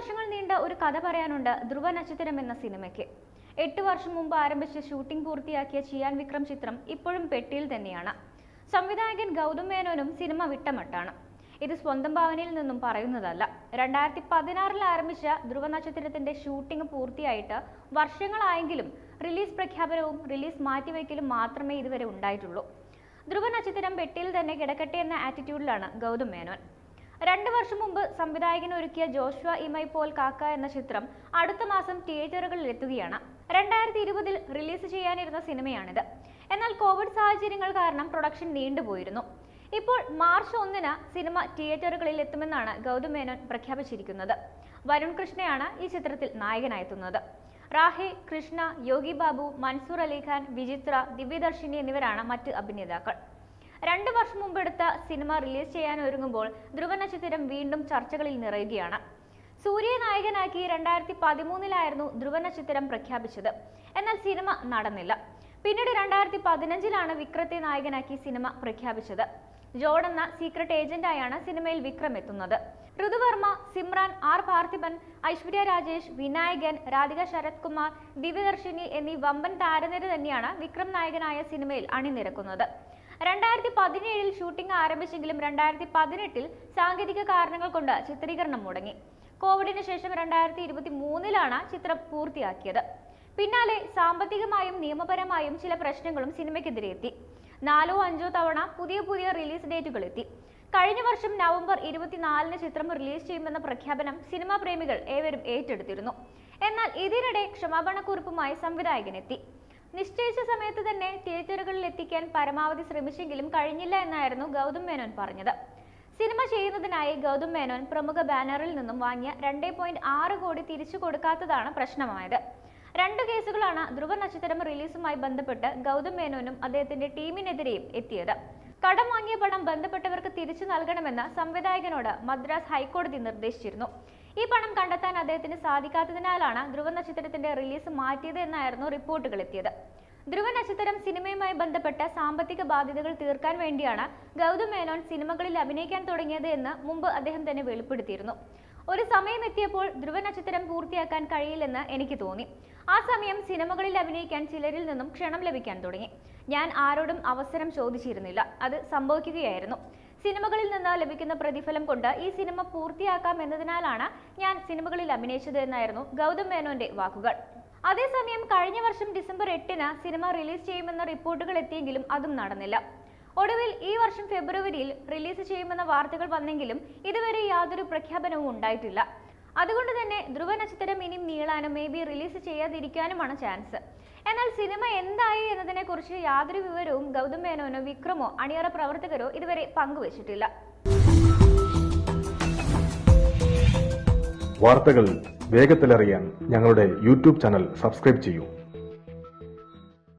വർഷങ്ങൾ നീണ്ട ഒരു കഥ പറയാനുണ്ട് ധ്രുവ നക്ഷത്രം എന്ന സിനിമയ്ക്ക്. എട്ട് വർഷം മുമ്പ് ആരംഭിച്ച് ഷൂട്ടിംഗ് പൂർത്തിയാക്കിയ ചിയാൻ വിക്രം ചിത്രം ഇപ്പോഴും പെട്ടിയിൽ തന്നെയാണ്. സംവിധായകൻ ഗൗതം മേനോനും സിനിമ വിട്ടമട്ടാണ്. ഇത് സ്വന്തം ഭാവനയിൽ നിന്നും പറയുന്നതല്ല. രണ്ടായിരത്തി പതിനാറിൽ ആരംഭിച്ച ധ്രുവ നക്ഷത്രത്തിന്റെ ഷൂട്ടിംഗ് പൂർത്തിയായിട്ട് വർഷങ്ങളായെങ്കിലും റിലീസ് പ്രഖ്യാപനവും റിലീസ് മാറ്റിവെക്കലും മാത്രമേ ഇതുവരെ ഉണ്ടായിട്ടുള്ളൂ. ധ്രുവ നക്ഷത്രം പെട്ടിയിൽ തന്നെ കിടക്കട്ടെ എന്ന ആറ്റിറ്റ്യൂഡിലാണ് ഗൗതം മേനോൻ. രണ്ടു വർഷം മുമ്പ് സംവിധായകൻ ഒരുക്കിയ ജോഷ്വ ഇമൈ പോൽ കാക്ക എന്ന ചിത്രം അടുത്ത മാസം തിയേറ്ററുകളിൽ എത്തുകയാണ്. രണ്ടായിരത്തി ഇരുപതിൽ റിലീസ് ചെയ്യാനിരുന്ന സിനിമയാണിത്. എന്നാൽ കോവിഡ് സാഹചര്യങ്ങൾ കാരണം പ്രൊഡക്ഷൻ നീണ്ടുപോയിരുന്നു. ഇപ്പോൾ മാർച്ച് ഒന്നിന് സിനിമ തിയേറ്ററുകളിൽ എത്തുമെന്നാണ് ഗൗതം മേനോൻ പ്രഖ്യാപിച്ചിരിക്കുന്നത്. വരുൺ കൃഷ്ണയാണ് ഈ ചിത്രത്തിൽ നായകനായെത്തുന്നത്. റാഹി കൃഷ്ണ യോഗി ബാബു മൻസൂർ അലിഖാൻ വിചിത്ര ദിവ്യദർശിനി എന്നിവരാണ് മറ്റ് അഭിനേതാക്കൾ. രണ്ട് വർഷം മുമ്പ് എടുത്ത സിനിമ റിലീസ് ചെയ്യാൻ ഒരുങ്ങുമ്പോൾ ധ്രുവ നക്ഷത്രം വീണ്ടും ചർച്ചകളിൽ നിറയുകയാണ്. സൂര്യ നായകനാക്കി രണ്ടായിരത്തി പതിമൂന്നിലായിരുന്നു ധ്രുവ നക്ഷത്രം പ്രഖ്യാപിച്ചത്. എന്നാൽ സിനിമ നടന്നില്ല. പിന്നീട് രണ്ടായിരത്തി പതിനഞ്ചിലാണ് വിക്രത്തെ നായകനാക്കി സിനിമ പ്രഖ്യാപിച്ചത്. ജോഡ് എന്ന സീക്രട്ട് ഏജന്റായാണ് സിനിമയിൽ വിക്രം എത്തുന്നത്. ഋതുവർമ്മ സിമ്രാൻ ആർ പാർത്ഥിപൻ ഐശ്വര്യ രാജേഷ് വിനായകൻ രാധിക ശരത് കുമാർ ദിവ്യദർശിനി എന്നീ വമ്പൻ താരനിര തന്നെയാണ് വിക്രം നായകനായ സിനിമയിൽ അണിനിരക്കുന്നത്. രണ്ടായിരത്തി പതിനേഴിൽ ഷൂട്ടിംഗ് ആരംഭിച്ചെങ്കിലും രണ്ടായിരത്തി പതിനെട്ടിൽ സാങ്കേതിക കാരണങ്ങൾ കൊണ്ട് ചിത്രീകരണം മുടങ്ങി. കോവിഡിന് ശേഷം രണ്ടായിരത്തി ഇരുപത്തി മൂന്നിലാണ് ചിത്രം പൂർത്തിയാക്കിയത്. പിന്നാലെ സാമ്പത്തികമായും നിയമപരമായും ചില പ്രശ്നങ്ങളും സിനിമയ്ക്കെതിരെ എത്തി. നാലോ അഞ്ചോ തവണ പുതിയ പുതിയ റിലീസ് ഡേറ്റുകൾ എത്തി. കഴിഞ്ഞ വർഷം നവംബർ ഇരുപത്തിനാലിന് ചിത്രം റിലീസ് ചെയ്യുമെന്ന പ്രഖ്യാപനം സിനിമാ പ്രേമികൾ ഏവരും ഏറ്റെടുത്തിരുന്നു. എന്നാൽ ഇതിനിടെ ക്ഷമാപണക്കുറിപ്പുമായി സംവിധായകൻ എത്തി. നിശ്ചയിച്ച സമയത്ത് തന്നെ തിയേറ്ററുകളിൽ എത്തിക്കാൻ പരമാവധി ശ്രമിച്ചെങ്കിലും കഴിഞ്ഞില്ല എന്നായിരുന്നു ഗൗതം മേനോൻ പറഞ്ഞത്. സിനിമ ചെയ്യുന്നതിനായി ഗൗതം മേനോൻ പ്രമുഖ ബാനറിൽ നിന്നും വാങ്ങിയ രണ്ടേ പോയിന്റ് ആറ് കോടി തിരിച്ചു കൊടുക്കാത്തതാണ് പ്രശ്നമായത്. രണ്ട് കേസുകളാണ് ധ്രുവ നക്ഷത്രം റിലീസുമായി ബന്ധപ്പെട്ട് ഗൗതം മേനോനും അദ്ദേഹത്തിന്റെ ടീമിനെതിരെയും എത്തിയത്. കടം വാങ്ങിയ പണം ബന്ധപ്പെട്ടവർക്ക് തിരിച്ചു നൽകണമെന്ന് സംവിധായകനോട് മദ്രാസ് ഹൈക്കോടതി നിർദ്ദേശിച്ചിരുന്നു. ഈ പണം കണ്ടെത്താൻ അദ്ദേഹത്തിന് സാധിക്കാത്തതിനാലാണ് ധ്രുവ നക്ഷത്രത്തിന്റെ റിലീസ് മാറ്റിയത് എന്നായിരുന്നു റിപ്പോർട്ടുകൾ എത്തിയത്. ധ്രുവ നക്ഷത്രം സിനിമയുമായി ബന്ധപ്പെട്ട സാമ്പത്തിക ബാധ്യതകൾ തീർക്കാൻ വേണ്ടിയാണ് ഗൗതം മേനോൻ സിനിമകളിൽ അഭിനയിക്കാൻ തുടങ്ങിയത് എന്ന് മുമ്പ് അദ്ദേഹം തന്നെ വെളിപ്പെടുത്തിയിരുന്നു. ഒരു സമയം എത്തിയപ്പോൾ ധ്രുവ നക്ഷത്രം പൂർത്തിയാക്കാൻ കഴിയില്ലെന്ന് എനിക്ക് തോന്നി. ആ സമയം സിനിമകളിൽ അഭിനയിക്കാൻ ചിലരിൽ നിന്നും ക്ഷണം ലഭിക്കാൻ തുടങ്ങി. ഞാൻ ആരോടും അവസരം ചോദിച്ചിരുന്നില്ല. അത് സംഭവിക്കുകയായിരുന്നു. സിനിമകളിൽ നിന്ന് ലഭിക്കുന്ന പ്രതിഫലം കൊണ്ട് ഈ സിനിമ പൂർത്തിയാക്കാം എന്നതിനാലാണ് ഞാൻ സിനിമകളിൽ അഭിനയിച്ചത് എന്നായിരുന്നു ഗൗതം മേനോന്റെ വാക്കുകൾ. അതേസമയം കഴിഞ്ഞ വർഷം ഡിസംബർ എട്ടിന് സിനിമ റിലീസ് ചെയ്യുമെന്ന റിപ്പോർട്ടുകൾ എത്തിയെങ്കിലും അതും നടന്നില്ല. ഒടുവിൽ ഈ വർഷം ഫെബ്രുവരിയിൽ റിലീസ് ചെയ്യുമെന്ന വാർത്തകൾ വന്നെങ്കിലും ഇതുവരെ യാതൊരു പ്രഖ്യാപനവും ഉണ്ടായിട്ടില്ല. അതുകൊണ്ട് തന്നെ ധ്രുവ നക്ഷത്രം ഇനിയും നീളാനും മേ ബി റിലീസ് ചെയ്യാതിരിക്കാനുമാണ് ചാൻസ് എന്നാൽ സിനിമ എന്തായി എന്നതിനെ കുറിച്ച് യാതൊരു വിവരവും ഗൗതം മേനോനോ വിക്രമോ അണിയറ പ്രവർത്തകരോ ഇതുവരെ പങ്കുവച്ചിട്ടില്ല. വാർത്തകൾ വേഗത്തിലറിയാൻ ഞങ്ങളുടെ യൂട്യൂബ് ചാനൽ സബ്സ്ക്രൈബ് ചെയ്യൂ.